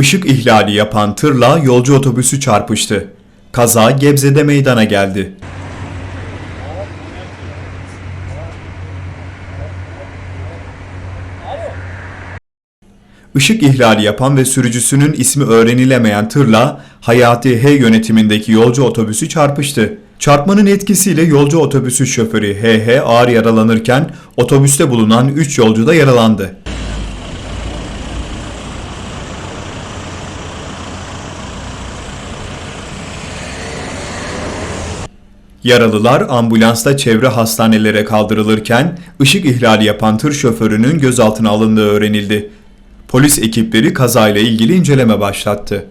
Işık ihlali yapan tırla yolcu otobüsü çarpıştı. Kaza Gebze'de meydana geldi. Işık ihlali yapan ve sürücüsünün ismi öğrenilemeyen tırla Hayati H yönetimindeki yolcu otobüsü çarpıştı. Çarpmanın etkisiyle yolcu otobüsü şoförü HH ağır yaralanırken otobüste bulunan 3 yolcu da yaralandı. Yaralılar ambulansla çevre hastanelere kaldırılırken ışık ihlali yapan tır şoförünün gözaltına alındığı öğrenildi. Polis ekipleri kazayla ilgili inceleme başlattı.